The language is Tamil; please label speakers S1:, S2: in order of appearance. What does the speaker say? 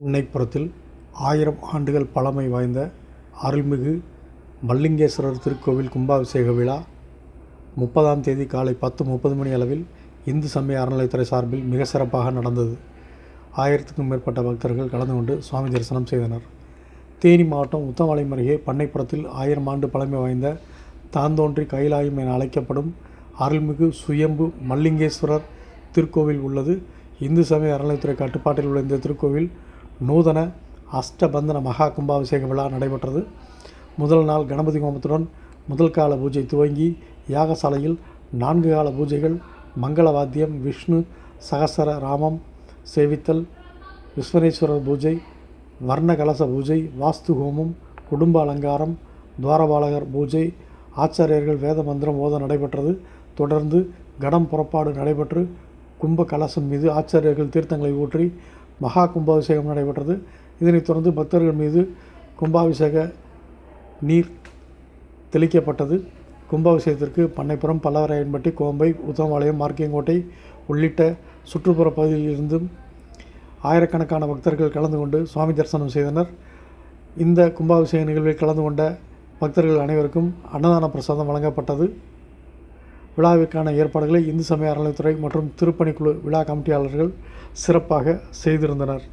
S1: முன்னைப்புறத்தில் ஆயிரம் ஆண்டுகள் பழமை வாய்ந்த அருள்மிகு மல்லிங்கேஸ்வரர் திருக்கோவில் கும்பாபிஷேக விழா முப்பதாம் தேதி காலை பத்து முப்பது மணி அளவில் இந்து சமய அறநிலையத்துறை சார்பில் மிக சிறப்பாக நடந்தது. ஆயிரத்துக்கும் மேற்பட்ட பக்தர்கள் கலந்து கொண்டு சுவாமி தரிசனம் செய்தனர். தேனி மாவட்டம் உத்தமலை அருகே பண்ணைப்புறத்தில் ஆயிரம் ஆண்டு பழமை வாய்ந்த தாந்தோன்றி கைலாயம் என அழைக்கப்படும் அருள்மிகு சுயம்பு மல்லிங்கேஸ்வரர் திருக்கோவில் உள்ளது. இந்து சமய அறநிலையத்துறை கட்டுப்பாட்டில் உள்ள இந்த திருக்கோவில் நூதன அஷ்டபந்தன மகா கும்பாபிஷேக விழா நடைபெற்றது. முதல் நாள் கணபதி ஹோமத்துடன் முதல் கால பூஜை துவங்கி யாகசாலையில் நான்கு கால பூஜைகள் மங்கள வாத்தியம் விஷ்ணு சகசர ராமம் சேவித்தல் விஸ்வனேஸ்வரர் பூஜை வர்ண கலச பூஜை வாஸ்து ஹோமம் குடும்ப அலங்காரம் துவாரபாலகர் பூஜை ஆச்சாரியர்கள் வேத மந்திரம் ஓத நடைபெற்றது. தொடர்ந்து கடம் புறப்பாடு நடைபெற்று கும்ப கலசம் மீது ஆச்சாரியர்கள் தீர்த்தங்களை ஊற்றி மகா கும்பாபிஷேகம் நடைபெற்றது. இதனைத் தொடர்ந்து பக்தர்கள் மீது கும்பாபிஷேக நீர் தெளிக்கப்பட்டது. கும்பாபிஷேகத்திற்கு பண்ணைப்புறம் பல்லவராயன்பட்டி கோம்பை உத்தமபாளையம் மார்க்கியங்கோட்டை உள்ளிட்ட சுற்றுப்புற பகுதியிலிருந்தும் ஆயிரக்கணக்கான பக்தர்கள் கலந்து கொண்டு சுவாமி தரிசனம் செய்தனர். இந்த கும்பாபிஷேக நிகழ்வில் கலந்து கொண்ட பக்தர்கள் அனைவருக்கும் அன்னதான பிரசாதம் வழங்கப்பட்டது. விழாவிற்கான ஏற்பாடுகளை இந்து சமய அறநிலையத்துறை மற்றும் திருப்பணிக்குழு விழா கமிட்டியாளர்கள் சிறப்பாக செய்திருந்தனர்.